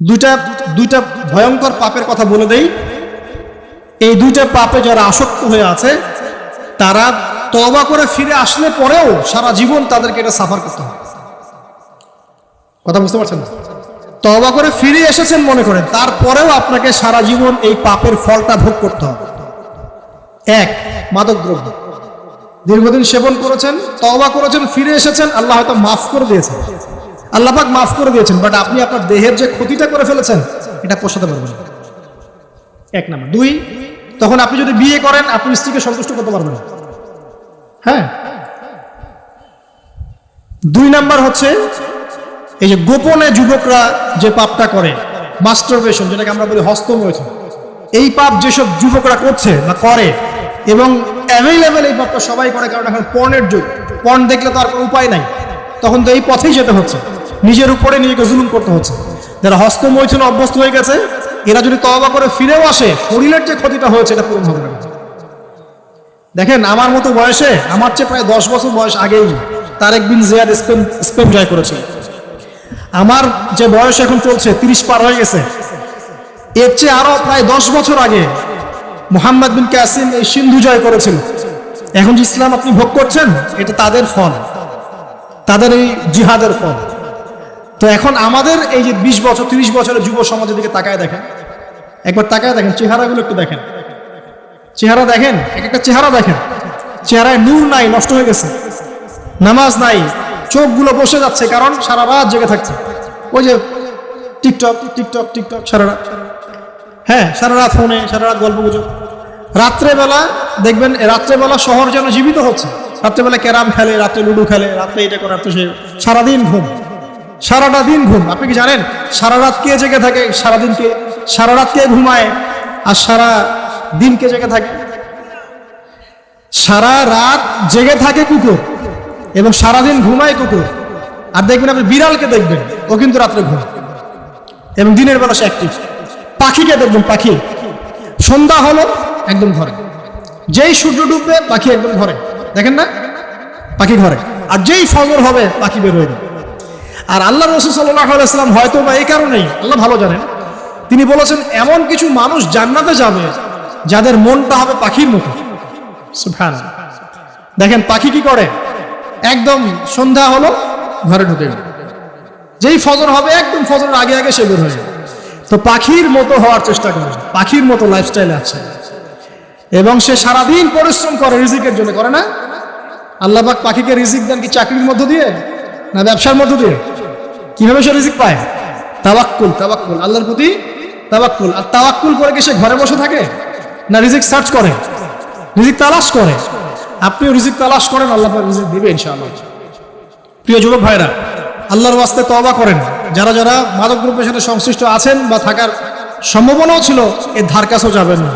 দুইটা দুইটা ভয়ঙ্কর পাপের কথা বলে দেই। এই দুইটা পাপে যারা আসক্ত হয়ে আছে, তারা তবা করে ফিরে আসলে পরেও সারা জীবন তাদেরকে এটা সাফার করতে হবে। কথা বুঝতে পারছেন? তবা করে ফিরে এসেছেন মনে করেন, তারপরেও আপনাকে সারা জীবন এই পাপের ফলটা ভোগ করতে হবে। এক মাদক দ্রব্য দীর্ঘদিন সেবন করেছেন তবা করেছেন, ফিরে এসেছেন, আল্লাহ হয়তো মাফ করে দিয়েছেন। আল্লাহ পাক মাফ করে দিয়েছেন বাট আপনি আপনার দেহের যে ক্ষতিটা করে ফেলেছেন, এটা পোষাতে পারবেন এক নাম্বার। দুই, তখন আপনি যদি বিয়ে করেন আপনি স্ত্রীকে সন্তুষ্ট করতে পারবেন হ্যাঁ? দুই নাম্বার হচ্ছে, এই যে গোপনে যুবকরা যে পাপটা করে মাস্টারবেশন যেটাকে আমরা বলি হস্তমৈথুন, এই পাপ যেসব যুবকরা করছে বা করে, এবং অ্যাভেলেবেল এই পাপটা সবাই করে, কারণ এখন পর্নের যুগ। পর্ন দেখলে তো আর কোনো উপায় নাই। তখন তো এই পথেই যেতে হচ্ছে। নিজের উপরে নিজেকে জুলুম করতে হচ্ছে। যারা হস্তমৈথুন অভ্যস্ত হয়ে গেছে, এরা যদি তবা করে ফিরেও আসে, শরীরের যে ক্ষতিটা হয়েছে, এটা পূরণ হবে না। দেখেন, আমার মতো বয়সে, আমার চেয়ে প্রায় দশ বছর বয়স আগেই Tarek bin Ziyad Spain Spain জয় করেছে আমার যে বয়স এখন চলছে, তিরিশ পার হয়ে গেছে। এর চেয়ে আরও প্রায় দশ বছর আগে মোহাম্মদ বিন কাসিম এই সিন্ধু জয় করেছিল। এখন যে ইসলাম আপনি ভোগ করছেন, এটা তাদের ফল। তাদের এই জিহাদের ফল। তো এখন আমাদের এই যে বিশ বছর, তিরিশ বছরের যুব সমাজের দিকে তাকায় দেখেন। একবার তাকায় দেখেন, চেহারাগুলো একটু দেখেন। চেহারা দেখেন, এক একটা চেহারা দেখেন। চেহারায় নূর নাই, নষ্ট হয়ে গেছে। নামাজ নাই, চোখগুলো বসে যাচ্ছে কারণ সারা রাত জেগে থাকছে। ওই যে টিকটক টিকটক টিকটক, সারা রাত। হ্যাঁ সারা রাত ফোনে, সারা রাত গল্প গুজব। রাত্রেবেলা দেখবেন, রাত্রেবেলা শহর যেন জীবিত হচ্ছে। রাত্রেবেলা ক্যারাম খেলে, রাত্রে লুডো খেলে, রাত্রে এটা করে, রাত্রে সে সারাদিন ঘুম। সারাটা দিন ঘুম। আপনি কি জানেন? সারা রাত কে জেগে থাকে? সারাদিন কে সারা রাত কে ঘুমায়? আর সারা দিন কে জেগে থাকে? সারা রাত জেগে থাকে কুকুর এবং সারাদিন ঘুমায় কুকুর। আর দেখবেন আপনি বিড়ালকে দেখবেন, ও কিন্তু রাত্রে ঘুম এবং দিনের বেলা সে অ্যাক্টিভ পাখিকে দেখবেন, পাখি। সন্ধ্যা হলো, একদম ঘরে। যেই সূর্য ডুববে, পাখি একদম ঘরে। দেখেন না? পাখি ঘরে। আর যেই ফজর হবে, পাখি বের হয়ে যাবে। আর আল্লাহ রসুল সাল্লাম হয়তো বা এই কারণেই, আল্লাহ ভালো জানেন, তিনি বলেছেন, এমন কিছু মানুষ জান্নাতে যাবে যাদের মনটা হবে পাখির মতো। দেখেন, পাখি কি করে? একদম সন্ধ্যা হলো, ঘরে ঢুকে যেই ফজর হবে, একদম ফজরের আগে আগে সে বের হয়ে যাবে। তো পাখির মতো হওয়ার চেষ্টা করে, পাখির মতো লাইফস্টাইলে আছে। এবং সে সারাদিন পরিশ্রম করে, রিজিকের জন্য করে না? আল্লাহ পাক পাখিকে রিজিক দেন কি চাকরির মধ্য দিয়ে, না ব্যবসার মধ্য দিয়ে? কীভাবে সে রিজিক পায়? তাওয়াক্কুল তাওয়াক্কুল, আল্লাহর প্রতি তাওয়াক্কুল। আর তাওয়াক্কুল করে কি সে ঘরে বসে থাকে? না রিজিক সার্চ করে? রিজিক তালাশ করে? আপনিও রিজিক তালাশ করেন, আল্লাহ রিজিক দিবে ইনশাআল্লাহ। প্রিয় যুবক ভাইরা, আল্লাহর ওয়াস্তে তওবা করেন। যারা যারা মাদক দ্রব্যের সাথে সংশ্লিষ্ট আছেন বা থাকার সম্ভাবনাও ছিল এর ধার কাছেও যাবেন না।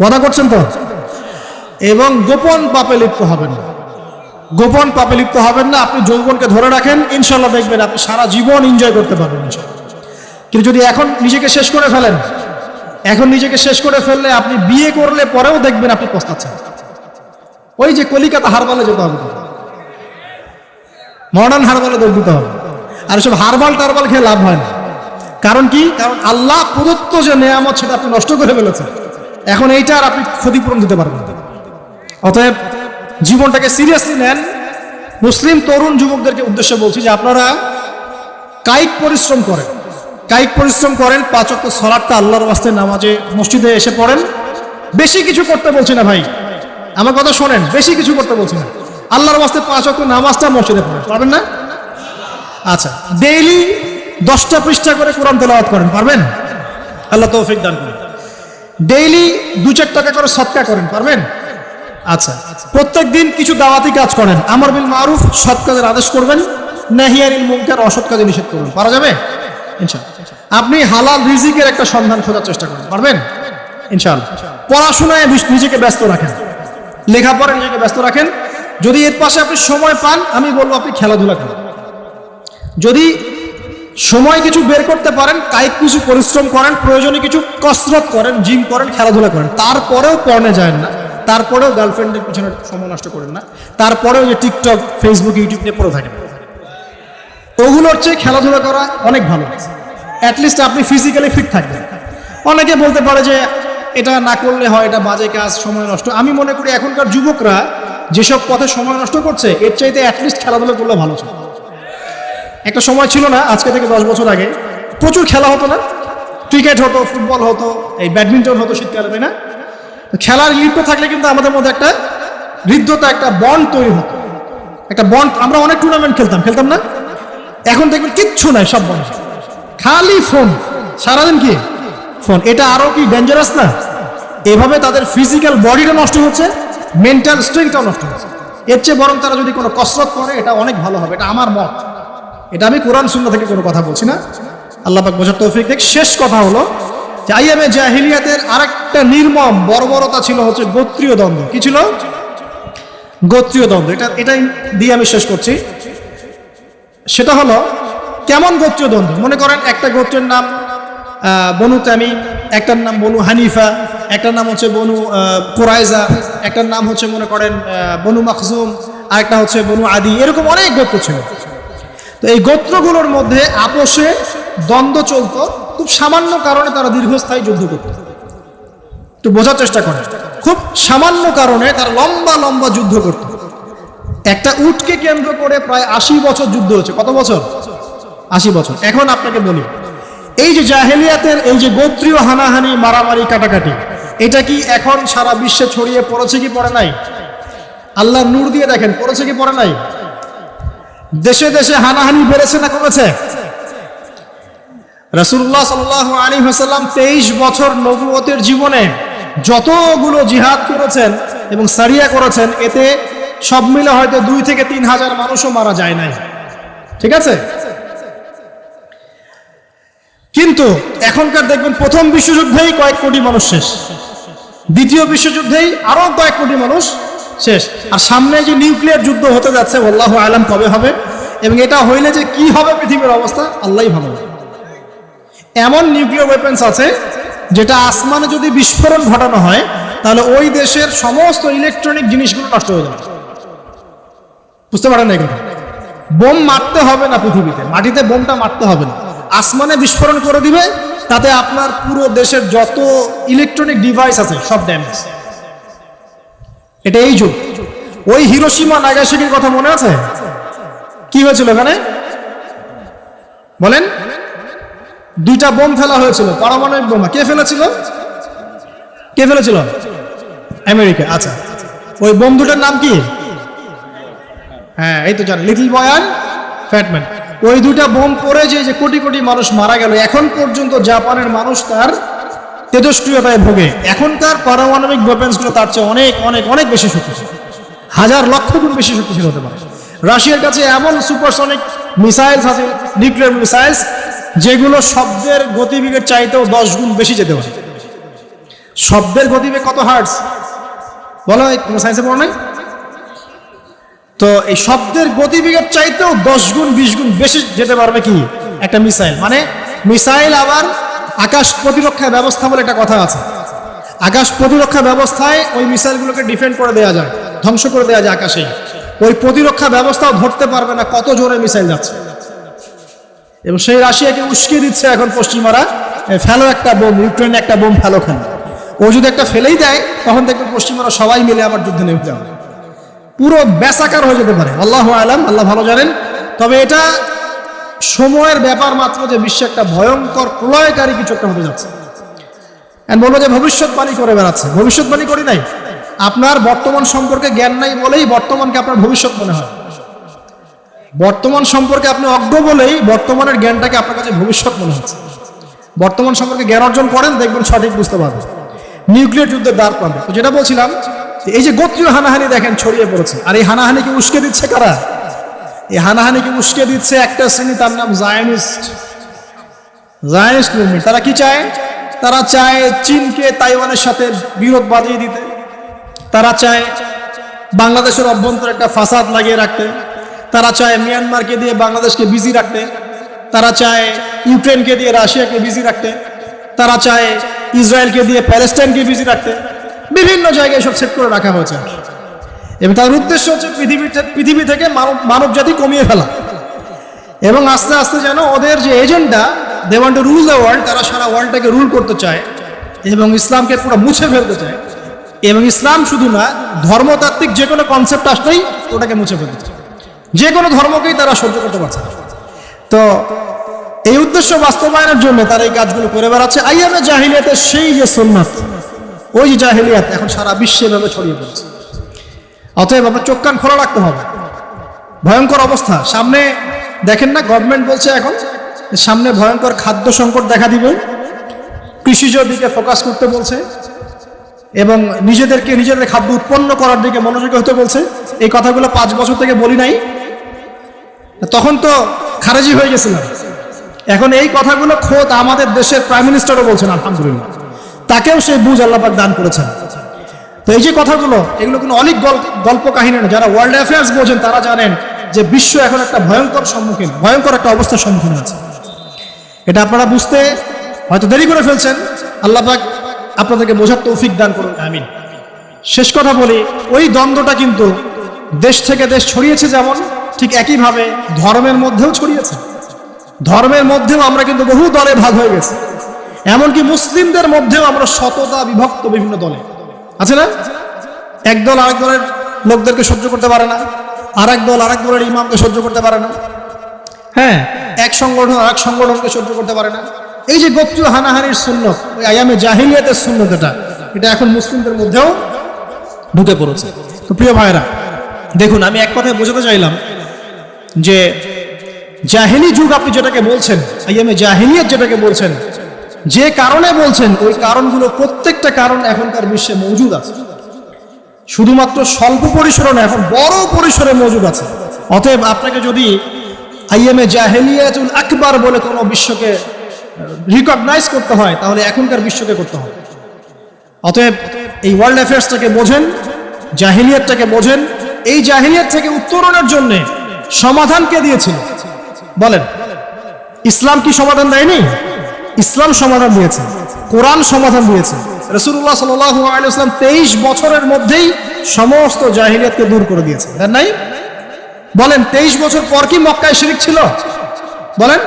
ওয়াদা করছেন তো? এবং গোপন পাপে লিপ্ত হবেন না। গোপন পাপে লিপ্ত হবেন না, আপনি যৌবনকে ধরে রাখেন ইনশাল্লাহ দেখবেন আপনি সারা জীবন এনজয় করতে পারবেন কিন্তু যদি এখন নিজেকে শেষ করে ফেলেন, এখন নিজেকে শেষ করে ফেললে আপনি বিয়ে করলে পরেও দেখবেন আপনি পস্তাচ্ছেন। ওই যে কলিকাতা হারবালে যেতে হবে। মডার্ন হারবালে দৌড় দিতে হবে। আর সব হারবাল টারবাল খেয়ে লাভ হয় না। কারণ কি? কারণ আল্লাহ প্রদত্ত যে নেয়ামত, সেটা আপনি নষ্ট করে ফেলেছেন। এখন এইটা আর আপনি ক্ষতিপূরণ দিতে পারবেন অতএব জীবনটাকে সিরিয়াসলি নেন। মুসলিম, তরুণ যুবকদেরকে উদ্দেশ্যে বলছি যে আপনারা কায়িক পরিশ্রম করেন। কায়িক পরিশ্রম করেন, পাঁচ অক্ট সলাটটা আল্লাহর বাস্তে নামাজে, মসজিদে এসে পড়েন। বেশি কিছু করতে বলছি না ভাই। আমার কথা শোনেন, বেশি কিছু করতে বলছি না। আল্লাহর বাস্তে পাঁচ অক্ট নামাজটা মসজিদে পড়েন, পারবেন না? আচ্ছা ডেইলি দশটা পৃষ্ঠা করে কোরআন তেলাওয়াত করেন, পারবেন? আল্লাহ তৌফিক দান করেন। ডেইলি দু চার টাকা করে সৎকা করেন, পারবেন? আচ্ছা প্রত্যেক দিন কিছু দাওয়াতি কাজ করেন। আমর বিল মারুফ সৎ কাজের আদেশ করবেন নাহিয়ারিল মুনকার অসৎ কাজে নিষেধ করবেন। পারা যাবে? ইনশাআল্লাহ। আপনি হালাল রিজিকের একটা সন্ধান খোঁজার চেষ্টা করেন। পারবেন? ইনশাআল্লাহ। পড়াশোনায় নিজেকে ব্যস্ত রাখেন। লেখাপড়ায় নিজেকে ব্যস্ত রাখেন। যদি এর পাশে আপনি সময় পান, আমি বলব আপনি খেলাধুলা করেন। যদি সময় কিছু বের করতে পারেন, কায়িক কিছু পরিশ্রম করেন, প্রয়োজনে কিছু কসরত করেন, জিম করেন, খেলাধুলা করেন, তারপরেও পড়নে যায় না। তারপরেও গার্লফ্রেন্ডের পিছনে সময় নষ্ট করেন না। তারপরেও যে টিকটক ফেসবুক ইউটিউব নিয়ে পড়ে থাকেন ওগুলোর চেয়ে খেলাধুলা করা অনেক ভালো। অ্যাটলিস্ট আপনি ফিজিক্যালি ফিট থাকবেন। অনেকে বলতে পারে যে এটা না করলে হয়, এটা বাজে কাজ, সময় নষ্ট। আমি মনে করি এখনকার যুবকরা যেসব পথে সময় নষ্ট করছে, এর চাইতে অ্যাটলিস্ট খেলাধুলা করলে ভালো ছিল। একটা সময় ছিল না, আজকে থেকে দশ বছর আগে। প্রচুর খেলা হতো না। ক্রিকেট হতো ফুটবল হতো, এই ব্যাডমিন্টন হতো শীতকালে, তাই না? খেলার লিপ্ত থাকলে কিন্তু আমাদের মধ্যে একটা হৃদ্যতা, একটা বন্ড তৈরি হতো। একটা বন্ড আমরা অনেক টুর্নামেন্ট খেলতাম খেলতাম না? এখন দেখবেন কিচ্ছু নাই, সব বন্ধ। খালি ফোন সারাদিন কি? ফোন এটা আরও কি ডেঞ্জারাস না? এভাবে তাদের ফিজিক্যাল বডিটা নষ্ট হচ্ছে মেন্টাল স্ট্রেংথটাও নষ্ট হচ্ছে। এর চেয়ে বরং তারা যদি কোনো কসরত করে, এটা অনেক ভালো হবে, এটা আমার মত। এটা আমি কোরআন শূন্য থেকে কোনো কথা বলছি না। আল্লাহ পাক বোঝার তৌফিক দেখ। শেষ কথা হলো যে আইএমএ জাহিলিয়াতের আরেকটা নির্মম বর্বরতা ছিল হচ্ছে গোত্রীয় দ্বন্দ্ব কি ছিল? গোত্রীয় দ্বন্দ্ব এটা এটাই দিয়ে আমি শেষ করছি। সেটা হলো, কেমন গোত্রীয় দ্বন্দ্ব মনে করেন একটা গোত্রের নাম বনু তামিম, একটার নাম বনু হানিফা, একটার নাম হচ্ছে বনু কোরাইজা, একটার নাম হচ্ছে মনে করেন বনু মখজুম আর একটা হচ্ছে বনু আদি। এরকম অনেক গোত্র ছিল। তো এই গোত্রগুলোর মধ্যে আপোষে দ্বন্দ্ব চলতো। খুব সামান্য কারণে তারা দীর্ঘস্থায়ী যুদ্ধ করত। একটু বোঝার চেষ্টা করে খুব সামান্য কারণে তারা লম্বা লম্বা যুদ্ধ করত। একটা উটকে কেন্দ্র করে প্রায় আশি বছর যুদ্ধ হচ্ছে কত বছর? আশি বছর। এখন আপনাকে বলি, এই যে জাহেলিয়াতের এই যে গোত্রীয় হানাহানি, মারামারি, কাটাকাটি, এটা কি এখন সারা বিশ্বে ছড়িয়ে পড়েছে কি পড়ে নাই? আল্লাহ নূর দিয়ে দেখেন, পড়েছে কি পড়ে নাই? দেশে দেশে হানাহানি বেড়েছে না কমেছে? রাসুল্লাহ সাল্লাহ আলী হাসাল্লাম তেইশ বছর নবুয়তের জীবনে যতগুলো জিহাদ করেছেন এবং সারিয়া করেছেন, এতে সব মিলে হয়তো দুই থেকে তিন হাজার মানুষও মারা যায় নাই। ঠিক আছে? কিন্তু এখনকার দেখবেন প্রথম বিশ্বযুদ্ধেই কয়েক কোটি মানুষ শেষ। দ্বিতীয় বিশ্বযুদ্ধেই আরও কয়েক কোটি মানুষ শেষ। আর সামনে যে নিউক্লিয়ার যুদ্ধ হতে যাচ্ছে, আল্লাহ আলম কবে হবে? এবং এটা হইলে যে কি হবে পৃথিবীর অবস্থা আল্লাহ ভালো। এমন নিউক্লিয়ার ওয়েপেন্স আছে যেটা আসমানে যদি বিস্ফোরণ ঘটানো হয়, তাহলে ওই দেশের সমস্ত ইলেকট্রনিক জিনিসগুলো নষ্ট হয়ে যাবে। বুঝতে পারেন এই বোম মারতে হবে না পৃথিবীতে, মাটিতে বোমটা মারতে হবে না। আসমানে বিস্ফোরণ করে দিবে, তাতে আপনার পুরো দেশের যত ইলেকট্রনিক ডিভাইস আছে, সব ড্যামেজ এটা এই যুগ। ওই হিরোসীমা নাগাসাকির কথা মনে আছে? কি হয়েছিল ওখানে বলেন। দুইটা বোম ফেলা হয়েছিল। পারমাণবিক বোমা। কে ফেলেছিল? কে ফেলেছিল? আমেরিকা। আচ্ছা। ওই বোম দুটার নাম কি? হ্যাঁ এই তো জানেন লিটল বয় আর ফ্যাটম্যান। ওই দুটা বোম পড়ে যে যে কোটি কোটি মানুষ মারা গেল, এখন পর্যন্ত জাপানের মানুষ তার তেজস্ক্রিয়তায় ভোগে। এখনকার পারমাণবিক ওয়েপেন্সগুলো তার চেয়ে অনেক অনেক অনেক বেশি শক্তিশালী। হাজার লক্ষ গুণ বেশি শক্তিশালী হতে পারে। রাশিয়ার কাছে এমন সুপারসনিক মিসাইলস আছে নিউক্লিয়ার মিসাইলস যেগুলো শব্দের গতিবেগের চাইতেও দশ গুণ বেশি যেতে পারে। শব্দের গতিবেগ কত হার্টস বলো সায়েন্সে পড়ো নাই? তো এই শব্দের গতিবেগের চাইতেও দশ গুণ, বিশ গুণ বেশি যেতে পারবে কি? একটা মিসাইল মানে মিসাইল আবার আকাশ প্রতিরক্ষা ব্যবস্থা বলে একটা কথা আছে। আকাশ প্রতিরক্ষা ব্যবস্থায় ওই মিসাইলগুলোকে ডিফেন্ড করে দেওয়া যায়, ধ্বংস করে দেওয়া যায় আকাশে ওই প্রতিরক্ষা ব্যবস্থাও ধরতে পারবে না কত জোরে মিসাইল যাচ্ছে। এবং সেই রাশিয়াকে উস্কে দিচ্ছে এখন পশ্চিমারা। ফেলো একটা বোম, ইউক্রেনে একটা বোম ফেলো কেন ও যদি একটা ফেলেই দেয়, তখন দেখবে পশ্চিমারা সবাই মিলে আবার যুদ্ধে নেমে যাবে। পুরো ব্যাসাকার হয়ে যেতে পারে। আল্লাহ আলাম, আল্লাহ ভালো জানেন। তবে এটা সময়ের ব্যাপার মাত্র যে বিশ্বে একটা ভয়ঙ্কর প্রলয়কারী কিছু একটা হতে যাচ্ছে। বলব যে ভবিষ্যৎবাণী করে বেড়াচ্ছে। ভবিষ্যৎবাণী করি নাই। আপনার বর্তমান সম্পর্কে জ্ঞান নাই বলেই বর্তমানকে আপনার ভবিষ্যৎ মনে হয়। বর্তমান সম্পর্কে আপনি অজ্ঞ বলেই বর্তমানের জ্ঞানটাকে আপনার কাছে ভবিষ্যৎ মনে হচ্ছে। বর্তমান সম্পর্কে জ্ঞান অর্জন করেন, দেখবেন সঠিক বুঝতে পারবেন। নিউক্লিয়ার যুদ্ধের দ্বার প্রান্তে। তো যেটা বলছিলাম এই যে গোত্রীয় হানাহানি দেখেন, ছড়িয়ে পড়েছে। আর এই হানাহানিকে উস্কে দিচ্ছে কারা? এই হানাহানিকে উস্কে দিচ্ছে একটা শ্রেণি, তার নাম জায়নিস্ট। Zionist movement. তারা কি চায়? তারা চায় চীনকে তাইওয়ানের সাথে বিরোধ বাঁধিয়ে দিতে। তারা চায় বাংলাদেশের অভ্যন্তরে একটা ফাসাদ লাগিয়ে রাখতে। তারা চায় মিয়ানমারকে দিয়ে বাংলাদেশকে বিজি রাখতে, তারা চায় ইউক্রেনকে দিয়ে রাশিয়াকে বিজি রাখতে, তারা চায় ইসরায়েলকে দিয়ে প্যালেস্টাইনকে বিজি রাখতে, বিভিন্ন জায়গায় সব সেট করে রাখা হয়েছে। এবং তার উদ্দেশ্য হচ্ছে পৃথিবী পৃথিবী থেকে মানব মানব জাতি কমিয়ে ফেলা। এবং আস্তে আস্তে যেন ওদের যে agenda they want to rule the world তারা সারা ওয়ার্ল্ডটাকে রুল করতে চায় এবং ইসলামকে পুরো মুছে ফেলতে চায়। এবং ইসলাম শুধু না, ধর্মতাত্ত্বিক যে কোনো কনসেপ্ট আসলেই ওটাকে মুছে ফেলতে চায়। যে কোনো ধর্মকেই তারা সহ্য করতে পারছে না। তো এই উদ্দেশ্য বাস্তবায়নের জন্য তারা এই কাজগুলো করে বেড়াচ্ছে। আইয়ামে জাহিলিয়াতের সেই যে সুন্নাত, ওই যে জাহিলিয়াত এখন সারা বিশ্বে এভাবে ছড়িয়ে পড়ছে। অতএব আপনার চোখ কান খোলা রাখতে হবে। ভয়ঙ্কর অবস্থা। সামনে দেখেন না গভর্নমেন্ট বলছে এখন সামনে ভয়ঙ্কর খাদ্য সংকট দেখা দিবে। কৃষিজ দিকে ফোকাস করতে বলছে এবং নিজেদেরকে, নিজেদের খাদ্য উৎপন্ন করার দিকে মনোযোগী হতে বলছে। এই কথাগুলো পাঁচ বছর থেকে বলি নাই। তখন তো খারাজি হয়ে গেছিলাম। এখন এই কথাগুলো খোদ আমাদের দেশের প্রাইম মিনিস্টারও বলছেন, আলহামদুলিল্লাহ। তাকেও সেই বুঝ আল্লাপাক দান করেছেন। তো এই যে কথাগুলো, এগুলো কোনো অনেক গল্প কাহিনী না। যারা ওয়ার্ল্ড অ্যাফেয়ার্স বোঝেন, তারা জানেন যে বিশ্ব এখন একটা ভয়ঙ্কর সম্মুখীন, ভয়ঙ্কর একটা অবস্থার সম্মুখীন আছে। এটা আপনারা বুঝতে হয়তো দেরি করে ফেলছেন। আল্লাহ পাক আপনাদেরকে বোঝার তৌফিক দান করুন। আমিন। শেষ কথা বলি, ওই দ্বন্দ্বটা কিন্তু দেশ থেকে দেশ ছড়িয়েছে যেমন ঠিক একইভাবে ধর্মের মধ্যেও ছড়িয়েছে। ধর্মের মধ্যেও আমরা কিন্তু বহু দলে ভাগ হয়ে গেছি। এমনকি মুসলিমদের মধ্যেও আমরা শততা বিভক্ত বিভিন্ন দলে। আছে না? এক দল আরেক দলের লোকদেরকে সহ্য করতে পারে না। আর এক দল আরেক দলের ইমামকে সহ্য করতে পারে না। হ্যাঁ। এক সংগঠন আরেক সংগঠনকে সহ্য করতে পারে না। এই যে গোত্রীয় হানাহানির সুন্নত ওই আয়ামে জাহিলিয়াতের সুন্নত এটা এটা এখন মুসলিমদের মধ্যেও ঢুকে পড়েছে। তো প্রিয় ভাইরা দেখুন আমি এক কথায় বোঝাতে চাইলাম যে জাহিলি যুগ আপনি যেটাকে বলছেন, আইয়ামে জাহিলিয়াত যেটাকে বলছেন, যে কারণে বলছেন, ওই কারণগুলো প্রত্যেকটা কারণ এখনকার বিশ্বে মজুদ আছে। শুধুমাত্র স্বল্প পরিসরে না এখন বড় পরিসরে মজুদ আছে। অতএব আপনাকে যদি আইএমএ জাহেলিয়াতুল আকবার বলে কোনো বিশ্বকে রিকগনাইজ করতে হয়, তাহলে এখনকার বিশ্বকে করতে হবে। অতএব এই ওয়ার্ল্ড অ্যাফেয়ার্সটাকে বোঝেন, জাহিলিয়াতটাকে বোঝেন, এই জাহিলিয়াত থেকে উত্তরণের জন্য সমাধান কে দিয়েছিল? বলেন। ইসলাম কি সমাধান দেয়নি? ইসলাম সমাধান দিয়েছে। কোরআন সমাধান দিয়েছে। রসুল্লাহ সাল্লাম তেইশ বছরের মধ্যেই সমস্ত জাহিলিয়াতকে দূর করে দিয়েছে। তাই নাই? বলেন, তেইশ বছর পর কি মক্কায় শিরিক ছিল? বলেন,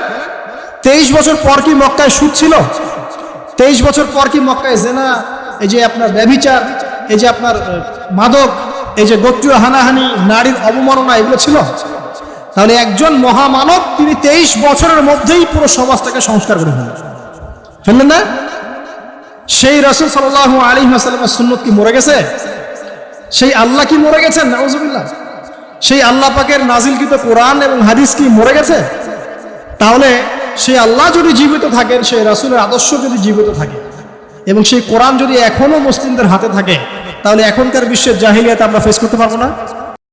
তেইশ বছর পর কি মক্কায় সুদ ছিল? তেইশ বছর পর কি মক্কায় জেনা, এই যে আপনার ব্যভিচার, এই যে আপনার মাদক, এই যে গোত্রীয় হানাহানি, নারীর অবমাননা, এগুলো ছিল? তাহলে একজন মহামানব তিনি তেইশ বছরের মধ্যেই পুরো সমাজটাকে সংস্কার করে ফেললেন। ফেললেন না? সেই রসুল সাল্লাহ আলী আসালামের সুন্নত কি মরে গেছে? সেই আল্লাহ কি মরে গেছেন? নাউজুবিল্লাহ। সেই আল্লাহ পাকের নাজিলকৃত কোরআন এবং হাদিস কি মরে গেছে? তাহলে সেই আল্লাহ যদি জীবিত থাকেন, সেই রাসুলের আদর্শ যদি জীবিত থাকে এবং সেই কোরআন যদি এখনও মুসলিমদের হাতে থাকে, তাহলে এখনকার বিশ্বের জাহিলিয়াতে আমরা ফেস করতে পারব না?